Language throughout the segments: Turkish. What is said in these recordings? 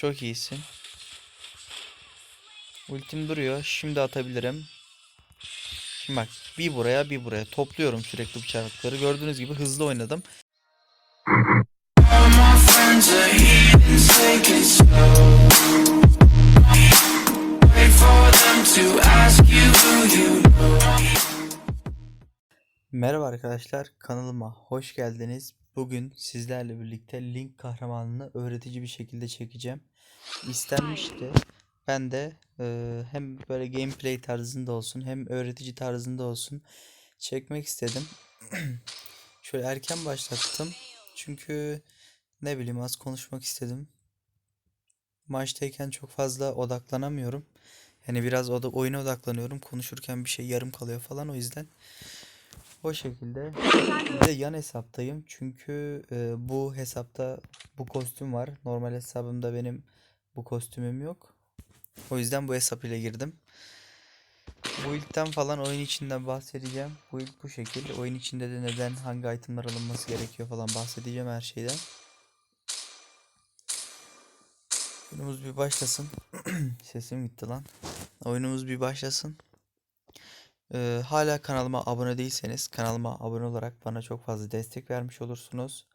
Çok iyisin. Ultim duruyor. Şimdi atabilirim. Şimdi bak bir buraya bir buraya topluyorum sürekli bıçakları. Gördüğünüz gibi hızlı oynadım. Merhaba arkadaşlar kanalıma hoş geldiniz. Bugün sizlerle birlikte Link kahramanını öğretici bir şekilde çekeceğim. İstenmişti. Ben de e, hem böyle gameplay tarzında olsun hem öğretici tarzında olsun çekmek istedim. Şöyle erken başlattım. Çünkü ne bileyim az konuşmak istedim. Maçtayken çok fazla odaklanamıyorum. Yani biraz oda oyuna odaklanıyorum. Konuşurken bir şey yarım kalıyor falan o yüzden. O şekilde. Bir de yan hesaptayım. Çünkü e, bu hesapta bu kostüm var. Normal hesabımda benim bu kostümüm yok. O yüzden bu hesap ile girdim. Bu ilkten falan oyun içinden bahsedeceğim. Bu ilk bu şekil. Oyun içinde de neden hangi itemler alınması gerekiyor falan bahsedeceğim her şeyden. Oyunumuz bir başlasın. Sesim gitti lan. Oyunumuz bir başlasın. Ee, hala kanalıma abone değilseniz kanalıma abone olarak bana çok fazla destek vermiş olursunuz.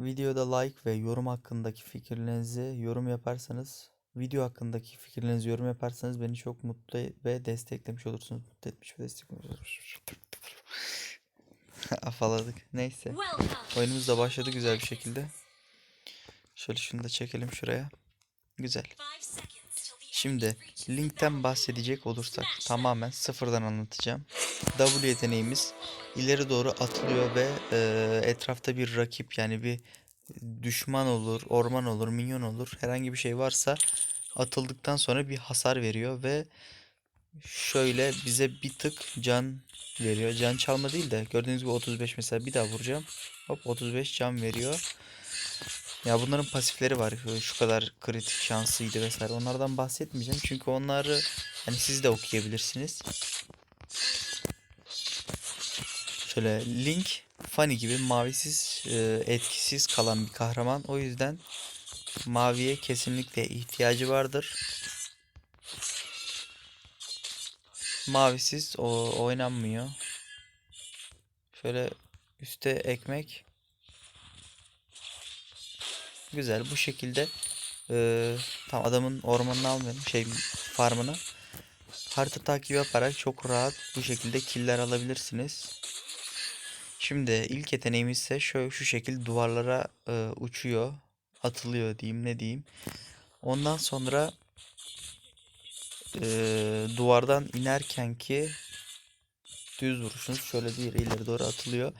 Videoda like ve yorum hakkındaki fikirlerinizi yorum yaparsanız, video hakkındaki fikirlerinizi yorum yaparsanız beni çok mutlu ve desteklemiş olursunuz. Mutlu etmiş ve desteklemiş olursunuz. Afaladık. Neyse. Oyunumuz da başladı güzel bir şekilde. Şöyle şunu da çekelim şuraya. Güzel. Şimdi Link'ten bahsedecek olursak tamamen sıfırdan anlatacağım. W yeteneğimiz ileri doğru atılıyor ve e, etrafta bir rakip yani bir düşman olur, orman olur, minyon olur herhangi bir şey varsa atıldıktan sonra bir hasar veriyor ve şöyle bize bir tık can veriyor. Can çalma değil de gördüğünüz gibi 35 mesela bir daha vuracağım. Hop 35 can veriyor. Ya bunların pasifleri var. Şu- kadar kritik şansıydı vesaire. Onlardan bahsetmeyeceğim. Çünkü onları hani siz de okuyabilirsiniz. Şöyle Link Funny gibi mavisiz e, etkisiz kalan bir kahraman. O yüzden maviye kesinlikle ihtiyacı vardır. Mavisiz o oynanmıyor. Şöyle üste ekmek. Güzel bu şekilde eee tam adamın ormanını almayalım şey farmını harita takibi yaparak çok rahat bu şekilde killer alabilirsiniz. Şimdi ilk yeteneğimiz ise şöyle şu şekil duvarlara eee, uçuyor atılıyor diyeyim ne diyeyim. Ondan sonra eee, duvardan inerken ki düz vuruşunuz şöyle bir ileri doğru atılıyor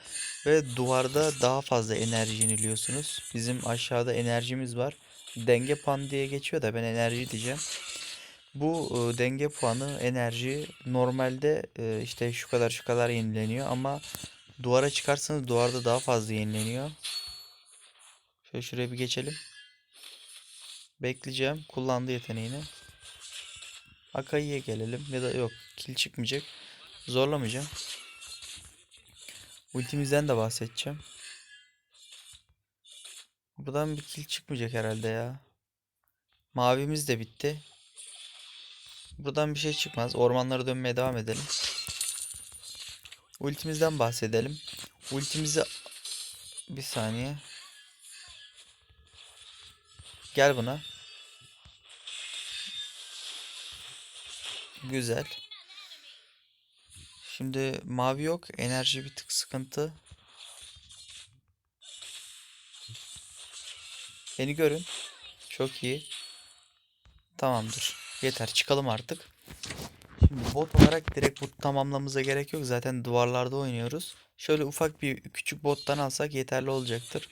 ve duvarda daha fazla enerji yeniliyorsunuz. Bizim aşağıda enerjimiz var. Denge puanı diye geçiyor da ben enerji diyeceğim. Bu e, denge puanı enerji normalde e, işte şu kadar şu kadar yenileniyor ama duvara çıkarsanız duvarda daha fazla yenileniyor. Şöyle şuraya bir geçelim. Bekleyeceğim. Kullandı yeteneğini. Akai'ye gelelim ya da yok kill çıkmayacak. Zorlamayacağım. Ultimizden de bahsedeceğim. Buradan bir kill çıkmayacak herhalde ya. Mavimiz de bitti. Buradan bir şey çıkmaz. Ormanlara dönmeye devam edelim. Ultimizden bahsedelim. Ultimizi bir saniye. Gel buna. Güzel. Şimdi mavi yok. Enerji bir tık sıkıntı. Beni görün. Çok iyi. Tamamdır. Yeter. Çıkalım artık. Şimdi bot olarak direkt bu tamamlamamıza gerek yok. Zaten duvarlarda oynuyoruz. Şöyle ufak bir küçük bottan alsak yeterli olacaktır.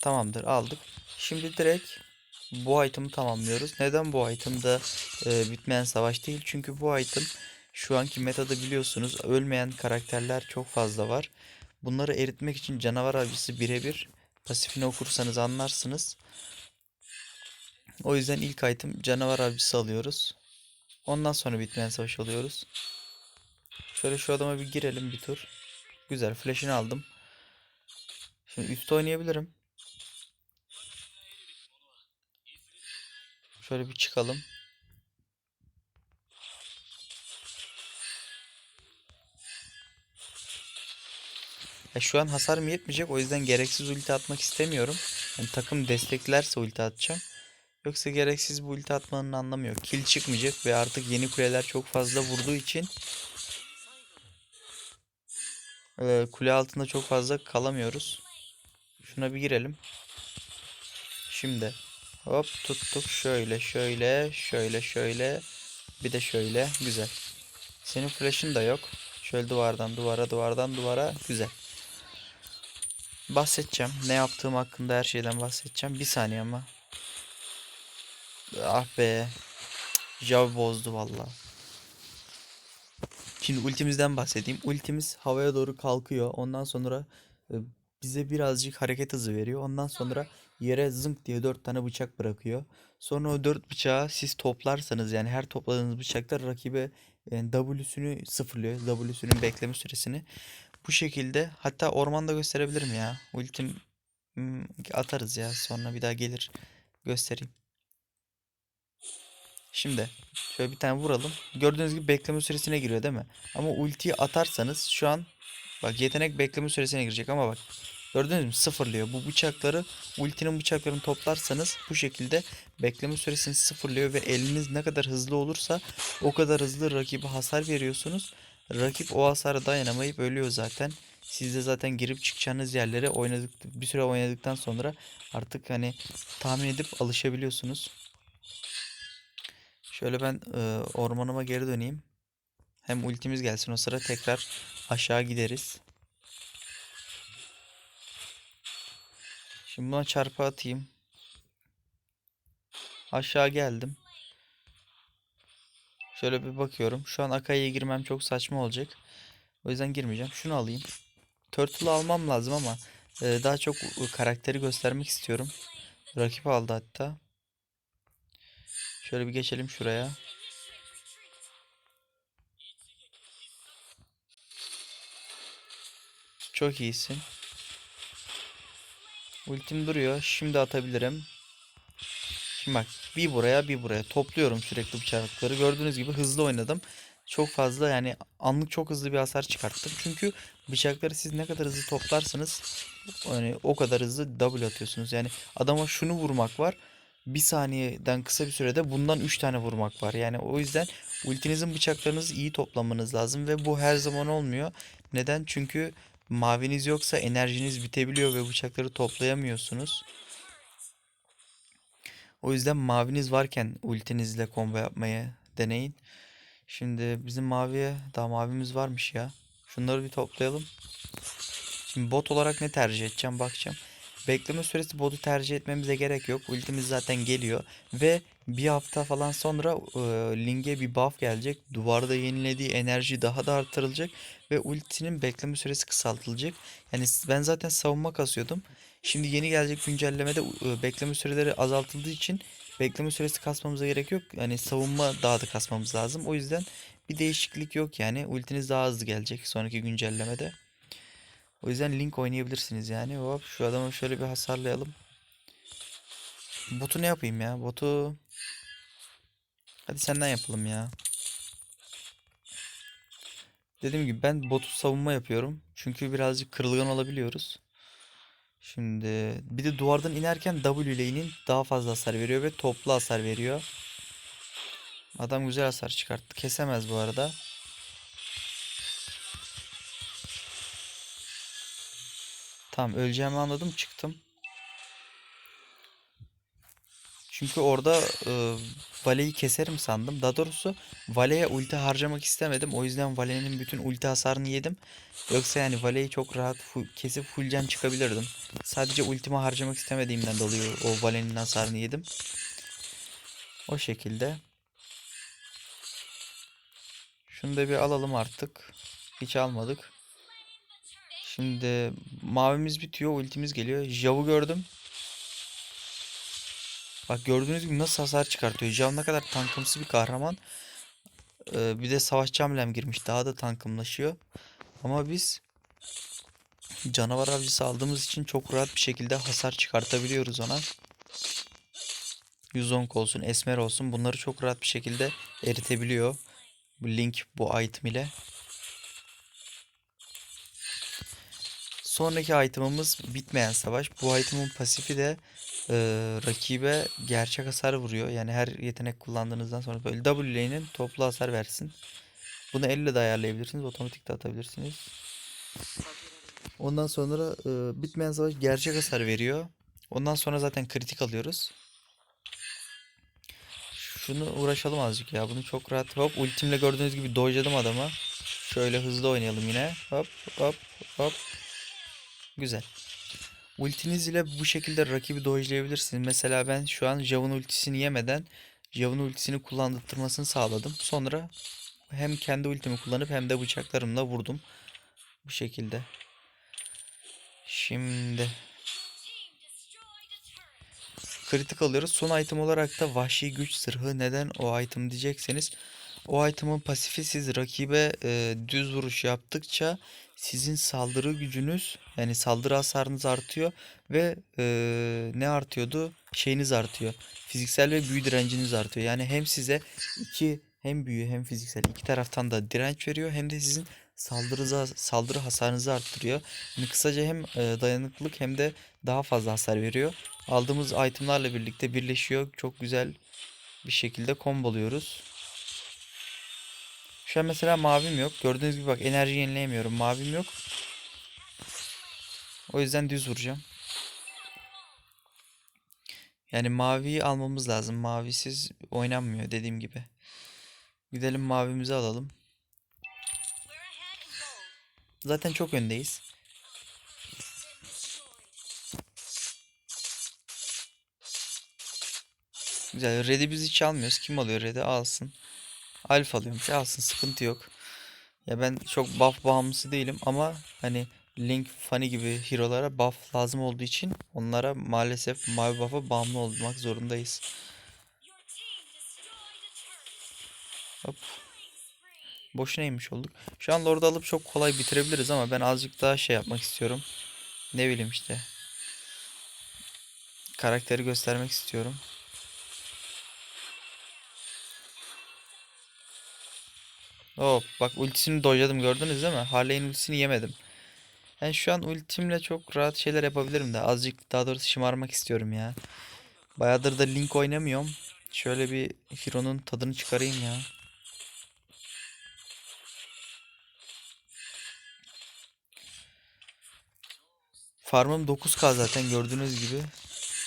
Tamamdır. Aldık. Şimdi direkt bu item'ı tamamlıyoruz. Neden bu item'da e, bitmeyen savaş değil? Çünkü bu item şu anki metada biliyorsunuz ölmeyen karakterler çok fazla var. Bunları eritmek için canavar avcısı birebir pasifini okursanız anlarsınız. O yüzden ilk item canavar avcısı alıyoruz. Ondan sonra bitmeyen savaş alıyoruz. Şöyle şu adama bir girelim bir tur. Güzel flash'ını aldım. Şimdi üstte oynayabilirim. Şöyle bir çıkalım. Ya şu an hasarım yetmeyecek. O yüzden gereksiz ulti atmak istemiyorum. Yani takım desteklerse ulti atacağım. Yoksa gereksiz bu ulti atmanın anlamı yok. Kill çıkmayacak ve artık yeni kuleler çok fazla vurduğu için e, kule altında çok fazla kalamıyoruz. Şuna bir girelim. Şimdi hop tuttuk şöyle şöyle şöyle şöyle bir de şöyle güzel. Senin flash'ın da yok. Şöyle duvardan duvara duvardan duvara güzel. Bahsedeceğim. Ne yaptığım hakkında her şeyden bahsedeceğim. Bir saniye ama. Ah be. Jav bozdu valla. Şimdi ultimizden bahsedeyim. Ultimiz havaya doğru kalkıyor. Ondan sonra e, bize birazcık hareket hızı veriyor. Ondan sonra yere zınk diye 4 tane bıçak bırakıyor. Sonra o 4 bıçağı siz toplarsanız yani her topladığınız bıçaklar rakibe yani W'sünü sıfırlıyor. W'sünün bekleme süresini. Bu şekilde hatta ormanda gösterebilirim ya. Ultim hmm, atarız ya. Sonra bir daha gelir göstereyim. Şimdi şöyle bir tane vuralım. Gördüğünüz gibi bekleme süresine giriyor değil mi? Ama ultiyi atarsanız şu an bak yetenek bekleme süresine girecek ama bak gördünüz mü sıfırlıyor. Bu bıçakları ultinin bıçaklarını toplarsanız bu şekilde bekleme süresini sıfırlıyor ve eliniz ne kadar hızlı olursa o kadar hızlı rakibe hasar veriyorsunuz. Rakip o hasara dayanamayıp ölüyor zaten. Siz de zaten girip çıkacağınız yerlere oynadık bir süre oynadıktan sonra artık hani tahmin edip alışabiliyorsunuz. Şöyle ben e, ormanıma geri döneyim. Hem ultimiz gelsin o sıra tekrar aşağı gideriz. Şimdi buna çarpı atayım. Aşağı geldim. Şöyle bir bakıyorum. Şu an Akai'ye girmem çok saçma olacak. O yüzden girmeyeceğim. Şunu alayım. Turtle'ı almam lazım ama e, daha çok karakteri göstermek istiyorum. Rakip aldı hatta. Şöyle bir geçelim şuraya. Çok iyisin. Ultim duruyor. Şimdi atabilirim. Şimdi bak bir buraya bir buraya topluyorum sürekli bıçakları. Gördüğünüz gibi hızlı oynadım. Çok fazla yani anlık çok hızlı bir hasar çıkarttım. Çünkü bıçakları siz ne kadar hızlı toplarsanız yani o kadar hızlı double atıyorsunuz. Yani adama şunu vurmak var. Bir saniyeden kısa bir sürede bundan 3 tane vurmak var. Yani o yüzden ultinizin bıçaklarınızı iyi toplamanız lazım ve bu her zaman olmuyor. Neden? Çünkü maviniz yoksa enerjiniz bitebiliyor ve bıçakları toplayamıyorsunuz. O yüzden maviniz varken ultinizle combo yapmayı deneyin. Şimdi bizim maviye daha mavimiz varmış ya. Şunları bir toplayalım. Şimdi bot olarak ne tercih edeceğim bakacağım. Bekleme süresi botu tercih etmemize gerek yok. Ultimiz zaten geliyor. Ve bir hafta falan sonra e, Ling'e bir buff gelecek. Duvarda yenilediği enerji daha da artırılacak. Ve ultinin bekleme süresi kısaltılacak. Yani ben zaten savunma kasıyordum. Şimdi yeni gelecek güncellemede e, bekleme süreleri azaltıldığı için bekleme süresi kasmamıza gerek yok. Yani savunma daha da kasmamız lazım. O yüzden bir değişiklik yok yani. Ultiniz daha hızlı gelecek sonraki güncellemede. O yüzden Link oynayabilirsiniz yani. Hop şu adamı şöyle bir hasarlayalım. Botu ne yapayım ya? Botu Hadi senden yapalım ya. Dediğim gibi ben botu savunma yapıyorum. Çünkü birazcık kırılgan olabiliyoruz. Şimdi bir de duvardan inerken W ile inin daha fazla hasar veriyor ve toplu hasar veriyor. Adam güzel hasar çıkarttı. Kesemez bu arada. Tamam öleceğimi anladım çıktım. Çünkü orada e, Vale'yi keserim sandım. Daha doğrusu Vale'ye ulti harcamak istemedim. O yüzden Vale'nin bütün ulti hasarını yedim. Yoksa yani Vale'yi çok rahat full, kesip full can çıkabilirdim. Sadece ultimi harcamak istemediğimden dolayı o Vale'nin hasarını yedim. O şekilde. Şunu da bir alalım artık. Hiç almadık. Şimdi mavimiz bitiyor. Ultimiz geliyor. Jav'ı gördüm. Bak gördüğünüz gibi nasıl hasar çıkartıyor. Jav ne kadar tankımsı bir kahraman. Ee, bir de savaşçı amblem girmiş. Daha da tankımlaşıyor. Ama biz canavar avcısı aldığımız için çok rahat bir şekilde hasar çıkartabiliyoruz ona. Yuzong olsun, Esmer olsun bunları çok rahat bir şekilde eritebiliyor. Link bu item ile. Sonraki itemımız bitmeyen savaş. Bu itemın pasifi de e, rakibe gerçek hasar vuruyor. Yani her yetenek kullandığınızdan sonra böyle W lane'in toplu hasar versin. Bunu elle de ayarlayabilirsiniz. Otomatik de atabilirsiniz. Ondan sonra e, bitmeyen savaş gerçek hasar veriyor. Ondan sonra zaten kritik alıyoruz. Şunu uğraşalım azıcık ya. Bunu çok rahat. Hop ultimle gördüğünüz gibi dojladım adama. Şöyle hızlı oynayalım yine. Hop hop hop. Güzel. Ultiniz ile bu şekilde rakibi dojlayabilirsiniz. Mesela ben şu an Jav'ın ultisini yemeden Jav'ın ultisini kullandırmasını sağladım. Sonra hem kendi ultimi kullanıp hem de bıçaklarımla vurdum. Bu şekilde. Şimdi kritik alıyoruz. Son item olarak da vahşi güç zırhı. Neden o item diyecekseniz o item'ın pasifi siz rakibe e, düz vuruş yaptıkça sizin saldırı gücünüz yani saldırı hasarınız artıyor ve e, ne artıyordu? Şeyiniz artıyor. Fiziksel ve büyü direnciniz artıyor. Yani hem size iki hem büyü hem fiziksel iki taraftan da direnç veriyor hem de sizin saldırıza saldırı hasarınızı arttırıyor. Yani kısaca hem e, dayanıklılık hem de daha fazla hasar veriyor. Aldığımız itemlarla birlikte birleşiyor. Çok güzel bir şekilde komboluyoruz. Şu an mesela mavim yok. Gördüğünüz gibi bak enerji yenileyemiyorum. Mavim yok. O yüzden düz vuracağım. Yani maviyi almamız lazım. Mavisiz oynanmıyor dediğim gibi. Gidelim mavimizi alalım. Zaten çok öndeyiz. Güzel. Red'i biz hiç almıyoruz. Kim alıyor Red'i? Alsın. Alf alıyormuş. Alsın. Sıkıntı yok. Ya ben çok buff bağımlısı değilim ama hani Link, Fanny gibi hero'lara buff lazım olduğu için onlara maalesef mavi buff'a bağımlı olmak zorundayız. Hop. Boşuna inmiş olduk. Şu an Lord'u alıp çok kolay bitirebiliriz ama ben azıcık daha şey yapmak istiyorum. Ne bileyim işte. Karakteri göstermek istiyorum. Hop bak ultisini dojladım gördünüz değil mi? Harley'in ultisini yemedim. Yani şu an ultimle çok rahat şeyler yapabilirim de azıcık daha doğrusu şımarmak istiyorum ya. Bayağıdır da Link oynamıyorum. Şöyle bir Hero'nun tadını çıkarayım ya. Farmım 9k zaten gördüğünüz gibi.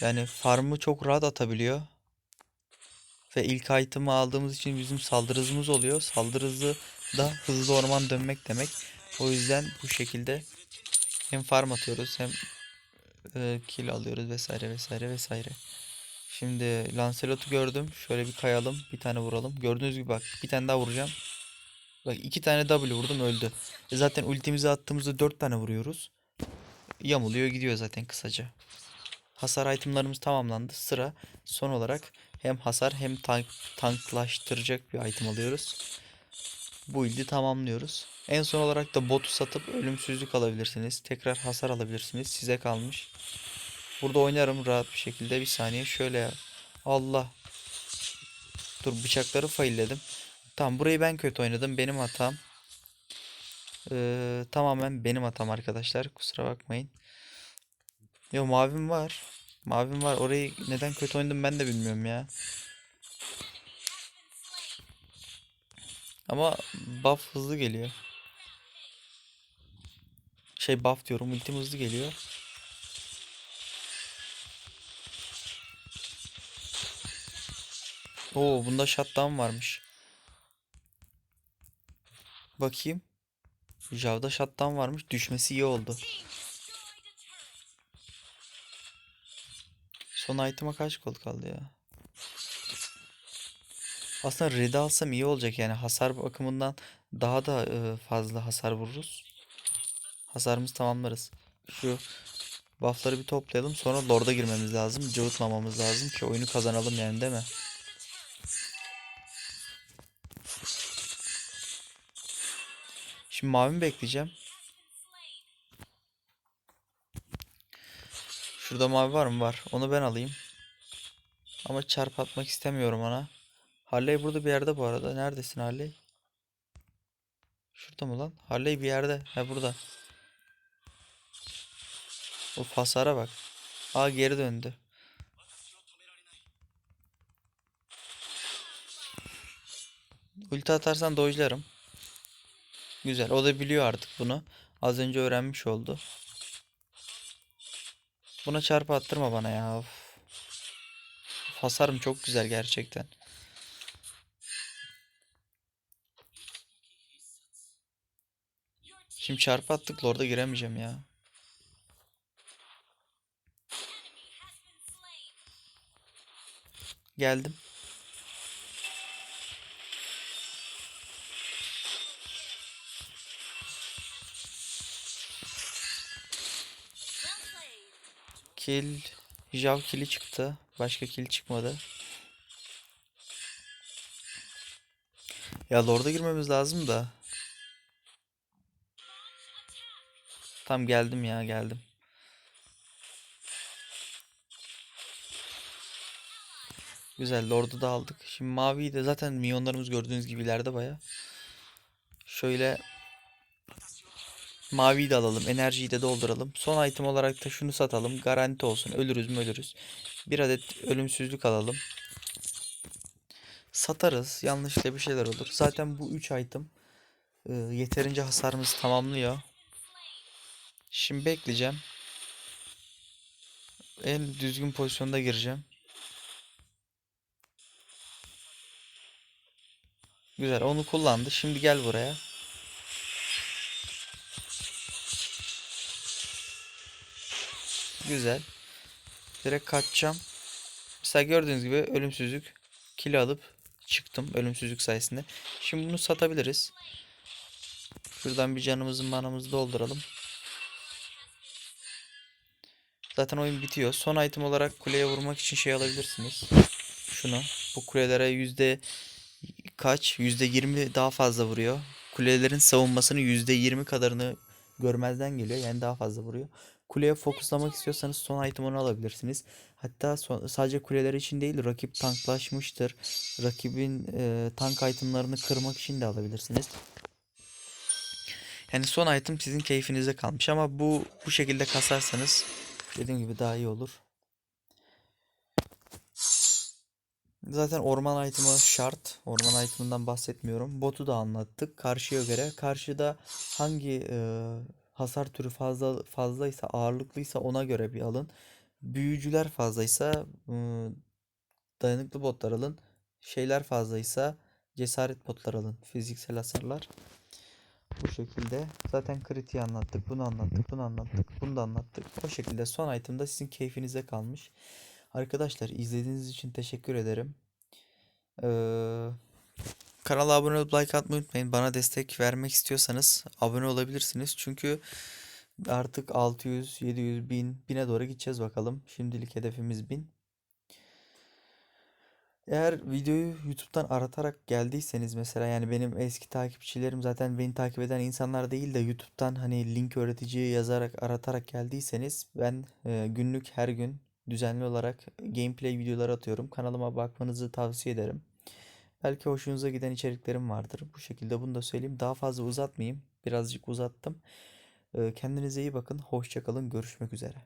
Yani farmı çok rahat atabiliyor. Ve ilk item'ı aldığımız için bizim saldırı hızımız oluyor. Saldırı hızı da hızlı orman dönmek demek. O yüzden bu şekilde hem farm atıyoruz hem e, kill alıyoruz vesaire vesaire vesaire. Şimdi Lancelot'u gördüm. Şöyle bir kayalım. Bir tane vuralım. Gördüğünüz gibi bak bir tane daha vuracağım. Bak iki tane W vurdum öldü. E zaten ultimizi attığımızda dört tane vuruyoruz. Yamuluyor gidiyor zaten kısaca. Hasar itemlarımız tamamlandı. Sıra son olarak hem hasar hem tank tanklaştıracak bir item alıyoruz. Bu build'i tamamlıyoruz. En son olarak da botu satıp ölümsüzlük alabilirsiniz. Tekrar hasar alabilirsiniz. Size kalmış. Burada oynarım rahat bir şekilde. Bir saniye şöyle ya. Allah. Dur bıçakları failledim. Tamam burayı ben kötü oynadım. Benim hatam. Ee, tamamen benim hatam arkadaşlar. Kusura bakmayın. Yo mavim var. Mavim var. Orayı neden kötü oynadım ben de bilmiyorum ya. Ama buff hızlı geliyor. Şey buff diyorum. Ultim hızlı geliyor. Oo bunda shutdown varmış. Bakayım. Jav'da shutdown varmış. Düşmesi iyi oldu. Son item'a kaç gold kaldı ya? Aslında red'i alsam iyi olacak yani hasar bakımından daha da e, fazla hasar vururuz. Hasarımızı tamamlarız. Şu buff'ları bir toplayalım sonra Lord'a girmemiz lazım. Cıvıtmamamız lazım ki oyunu kazanalım yani değil mi? Şimdi mavi bekleyeceğim? Şurada mavi var mı? Var. Onu ben alayım. Ama çarp atmak istemiyorum ona. Harley burada bir yerde bu arada. Neredesin Harley? Şurada mı lan? Harley bir yerde. Ha burada. O hasara bak. Aa geri döndü. Ulti atarsan dojlarım. Güzel. O da biliyor artık bunu. Az önce öğrenmiş oldu. Buna çarpı attırma bana ya. Of. Hasarım çok güzel gerçekten. Şimdi çarpı attık Lord'a giremeyeceğim ya. Geldim. Kill. Jav kill'i çıktı. Başka kill çıkmadı. Ya Lord'a girmemiz lazım da. Tam geldim ya geldim. Güzel Lord'u da aldık. Şimdi maviyi de zaten minyonlarımız gördüğünüz gibi ileride baya. Şöyle maviyi de alalım. Enerjiyi de dolduralım. Son item olarak da şunu satalım. Garanti olsun. Ölürüz mü ölürüz. Bir adet ölümsüzlük alalım. Satarız. Yanlışlıkla bir şeyler olur. Zaten bu 3 item e, yeterince hasarımızı tamamlıyor. Şimdi bekleyeceğim. En düzgün pozisyonda gireceğim. Güzel onu kullandı. Şimdi gel buraya. Güzel. Direkt kaçacağım. Mesela gördüğünüz gibi ölümsüzlük kilo alıp çıktım ölümsüzlük sayesinde. Şimdi bunu satabiliriz. Şuradan bir canımızı manamızı dolduralım. Zaten oyun bitiyor. Son item olarak kuleye vurmak için şey alabilirsiniz. Şunu. Bu kulelere yüzde kaç? Yüzde yirmi daha fazla vuruyor. Kulelerin savunmasının yüzde yirmi kadarını görmezden geliyor. Yani daha fazla vuruyor. Kuleye fokuslamak istiyorsanız son item onu alabilirsiniz. Hatta son- sadece kuleler için değil rakip tanklaşmıştır. Rakibin e, tank itemlarını kırmak için de alabilirsiniz. Yani son item sizin keyfinize kalmış ama bu bu şekilde kasarsanız dediğim gibi daha iyi olur. Zaten orman item'ı şart. Orman item'ından bahsetmiyorum. Botu da anlattık. Karşıya göre. Karşıda hangi e, hasar türü fazla fazlaysa, ağırlıklıysa ona göre bir alın. Büyücüler fazlaysa e, dayanıklı botlar alın. Şeyler fazlaysa cesaret botlar alın. Fiziksel hasarlar. Bu şekilde. Zaten kritiği anlattık. Bunu anlattık. Bunu anlattık. Bunu da anlattık. O şekilde son item'da sizin keyfinize kalmış. Arkadaşlar izlediğiniz için teşekkür ederim. Ee, kanala abone olup like atmayı unutmayın. Bana destek vermek istiyorsanız abone olabilirsiniz. Çünkü artık 600, 700, 1000, 1000'e doğru gideceğiz bakalım. Şimdilik hedefimiz 1000. Eğer videoyu YouTube'dan aratarak geldiyseniz mesela yani benim eski takipçilerim zaten beni takip eden insanlar değil de YouTube'dan hani link öğreticiyi yazarak aratarak geldiyseniz ben e, günlük her gün düzenli olarak gameplay videoları atıyorum. Kanalıma bakmanızı tavsiye ederim. Belki hoşunuza giden içeriklerim vardır. Bu şekilde bunu da söyleyeyim. Daha fazla uzatmayayım. Birazcık uzattım. Ee, kendinize iyi bakın. Hoşçakalın. Görüşmek üzere.